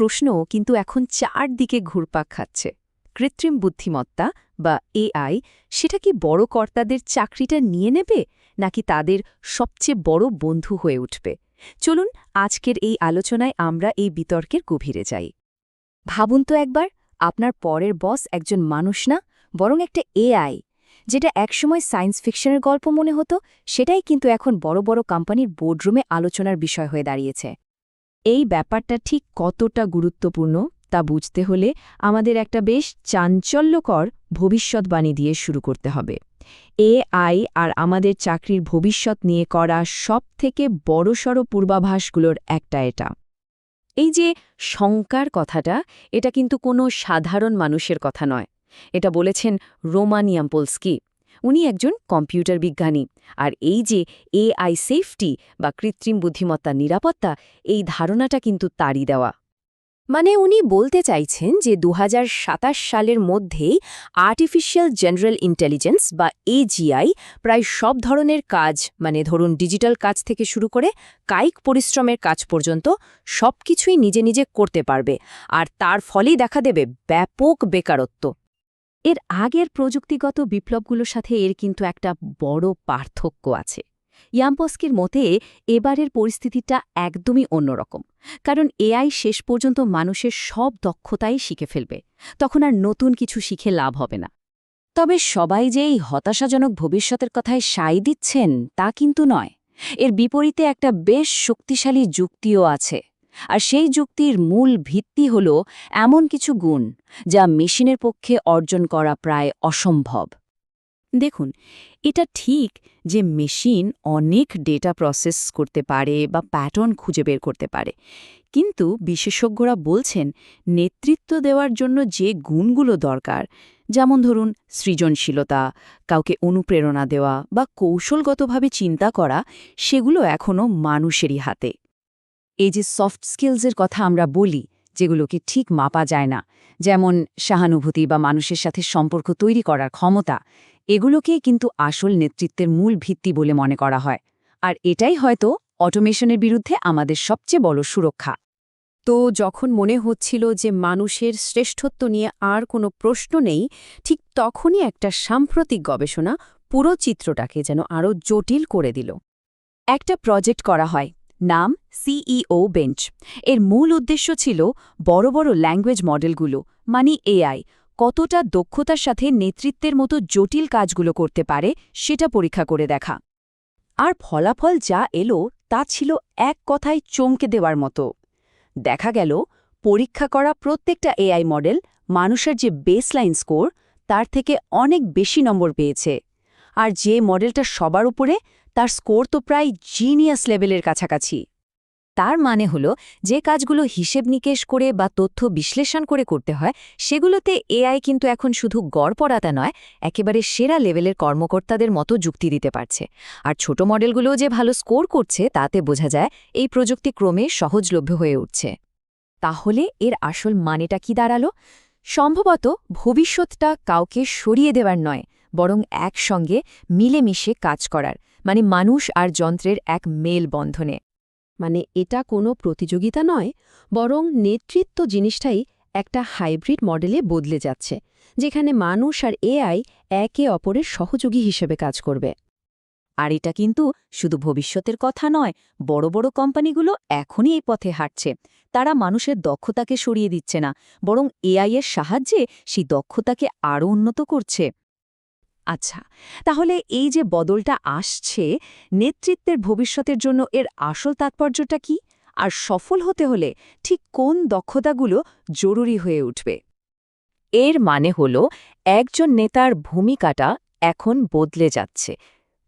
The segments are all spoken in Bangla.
প্রশ্ন কিন্তু এখন চারদিকে ঘুরপাক খাচ্ছে। কৃত্রিম বুদ্ধিমত্তা বা এআই সেটা কি বড় কর্তাদের চাকরিটা নিয়ে নেবে, নাকি তাদের সবচেয়ে বড় বন্ধু হয়ে উঠবে? চলুন আজকের এই আলোচনায় আমরা এই বিতর্কের গভীরে যাই। ভাবুন তো একবার, আপনার পরের বস একজন মানুষ না, বরং একটা এআই, যেটা একসময় সায়েন্স ফিকশনের গল্প মনে হতো, সেটাই কিন্তু এখন বড় বড় কোম্পানির বোর্ডরুমে আলোচনার বিষয় হয়ে দাঁড়িয়েছে। এই ব্যাপারটা ঠিক কতটা গুরুত্বপূর্ণ তা বুঝতে হলে আমাদের একটা বেশ চাঞ্চল্যকর ভবিষ্যৎবাণী দিয়ে শুরু করতে হবে। এআই আর আমাদের চাকরির ভবিষ্যৎ নিয়ে করা সবথেকে বড়সড় পূর্বাভাসগুলোর একটা এটা। এই যে শঙ্কার কথাটা, এটা কিন্তু কোনো সাধারণ মানুষের কথা নয়। এটা বলেছেন রোমানিয়াম পোলস্কি। উনি একজন কম্পিউটার বিজ্ঞানী। আর এই যে এআই সেফটি বা কৃত্রিম বুদ্ধিমত্তা নিরাপত্তা, এই ধারণাটা কিন্তু তারই দেওয়া। মানে উনি বলতে চাইছেন যে দু হাজার সাতাশ সালের মধ্যেই আর্টিফিশিয়াল জেনারেল ইন্টেলিজেন্স বা এজিআই প্রায় সব ধরনের কাজ মানে ধরুন ডিজিটাল কাজ থেকে শুরু করে কায়িক পরিশ্রমের কাজ পর্যন্ত সব কিছুই নিজে নিজে করতে পারবে। আর তার ফলেই দেখা দেবে ব্যাপক বেকারত্ব। এর আগের প্রযুক্তিগত বিপ্লবগুলোর সাথে এর কিন্তু একটা বড় পার্থক্য আছে। ইয়াম্পস্কির মতে, এবারের পরিস্থিতিটা একদমই অন্যরকম। কারণ এআই শেষ পর্যন্ত মানুষের সব দক্ষতাই শিখে ফেলবে। তখন আর নতুন কিছু শিখে লাভ হবে না। তবে সবাই যে এই হতাশাজনক ভবিষ্যতের কথায় সাই দিচ্ছেন, তা কিন্তু নয়। এর বিপরীতে একটা বেশ শক্তিশালী যুক্তিও আছে। আর সেই যুক্তির মূল ভিত্তি হল এমন কিছু গুণ যা মেশিনের পক্ষে অর্জন করা প্রায় অসম্ভব। দেখুন, এটা ঠিক যে মেশিন অনেক ডেটা প্রসেস করতে পারে বা প্যাটার্ন খুঁজে বের করতে পারে। কিন্তু বিশেষজ্ঞরা বলছেন নেতৃত্ব দেওয়ার জন্য যে গুণগুলো দরকার, যেমন ধরুন সৃজনশীলতা, কাউকে অনুপ্রেরণা দেওয়া বা কৌশলগতভাবে চিন্তা করা, সেগুলো এখনও মানুষেরই হাতে। এই যে সফট স্কিলসের কথা আমরা বলি, যেগুলোকে ঠিক মাপা যায় না, যেমন সহানুভূতি বা মানুষের সাথে সম্পর্ক তৈরি করার ক্ষমতা, এগুলোকে কিন্তু আসল নেতৃত্বের মূল ভিত্তি বলে মনে করা হয়। আর এটাই হয়তো অটোমেশনের বিরুদ্ধে আমাদের সবচেয়ে বড় সুরক্ষা। তো যখন মনে হচ্ছিল যে মানুষের শ্রেষ্ঠত্ব নিয়ে আর কোনো প্রশ্ন নেই, ঠিক তখনই একটা সাম্প্রতিক গবেষণা পুরো চিত্রটাকে যেন আরও জটিল করে দিল। একটা প্রজেক্ট করা হয় নাম সিইও বেঞ্চ এর মূল উদ্দেশ্য ছিল বড় বড় ল্যাঙ্গুয়েজ মডেলগুলো মানে এআই কতটা দক্ষতার সাথে নেতৃত্বের মতো জটিল কাজগুলো করতে পারে সেটা পরীক্ষা করে দেখা। আর ফলাফল যা এলো তা ছিল এক কথায় চমকে দেওয়ার মতো। দেখা গেল, পরীক্ষা করা প্রত্যেকটা এআই মডেল মানুষের যে বেসলাইন স্কোর তার থেকে অনেক বেশি নম্বর পেয়েছে। আর যে মডেলটা সবার উপরে তার স্কোর তো প্রায় জিনিয়াস লেভেলের কাছাকাছি। তার মানে হল, যে কাজগুলো হিসেব নিকেশ করে বা তথ্য বিশ্লেষণ করে করতে হয়, সেগুলোতে এআই কিন্তু এখন শুধু গড়পড়াতা নয়, একেবারে সেরা লেভেলের কর্মকর্তাদের মতো যুক্তি দিতে পারছে। আর ছোট মডেলগুলোও যে ভালো স্কোর করছে, তাতে বোঝা যায়, এই প্রযুক্তি ক্রমে সহজলভ্য হয়ে উঠছে। তাহলে এর আসল মানেটা কি দাঁড়াল? সম্ভবত ভবিষ্যৎটা কাউকে সরিয়ে দেওয়ার নয়, বরং একসঙ্গে মিলেমিশে কাজ করার। মানে মানুষ আর যন্ত্রের এক মেল বন্ধনে মানে এটা কোনো প্রতিযোগিতা নয় বরং নেতৃত্ব জিনিসটাই একটা হাইব্রিড মডেলে বদলে যাচ্ছে যেখানে মানুষ আর এআই একে অপরের সহযোগী হিসেবে কাজ করবে। আর এটা কিন্তু শুধু ভবিষ্যতের কথা নয় বড় বড় কোম্পানিগুলো এখনই এই পথে হাঁটছে। তারা মানুষের দক্ষতাকে সরিয়ে দিচ্ছে না বরং এআই এর সাহায্যে সেই দক্ষতাকে আরও উন্নত করছে। আচ্ছা তাহলে এই যে বদলটা আসছে, নেতৃত্বের ভবিষ্যতের জন্য এর আসল তাৎপর্যটা কি? আর সফল হতে হলে ঠিক কোন দক্ষতাগুলো জরুরি হয়ে উঠবে? এর মানে হল, একজন নেতার ভূমিকাটা এখন বদলে যাচ্ছে।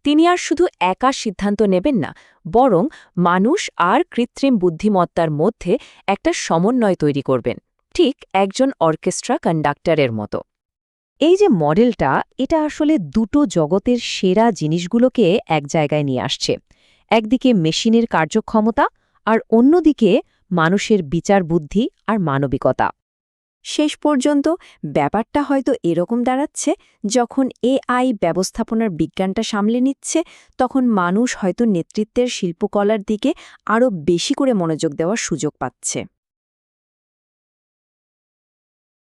তিনি আর শুধু একা সিদ্ধান্ত নেবেন না, বরং মানুষ আর কৃত্রিম বুদ্ধিমত্তার মধ্যে একটা সমন্বয় তৈরি করবেন, ঠিক একজন অর্কেস্ট্রা কন্ডাক্টরের মতো। এই যে মডেলটা, এটা আসলে দুটো জগতের সেরা জিনিসগুলোকে এক জায়গায় নিয়ে আসছে। একদিকে মেশিনের কার্যক্ষমতা আর অন্যদিকে মানুষের বিচার বুদ্ধি আর মানবিকতা। শেষ পর্যন্ত ব্যাপারটা হয়তো এরকম দাঁড়াচ্ছে, যখন এআই ব্যবস্থাপনার বিজ্ঞানটা সামলে নিচ্ছে, তখন মানুষ হয়তো নেতৃত্বের শিল্পকলার দিকে আরও বেশি করে মনোযোগ দেওয়ার সুযোগ পাচ্ছে।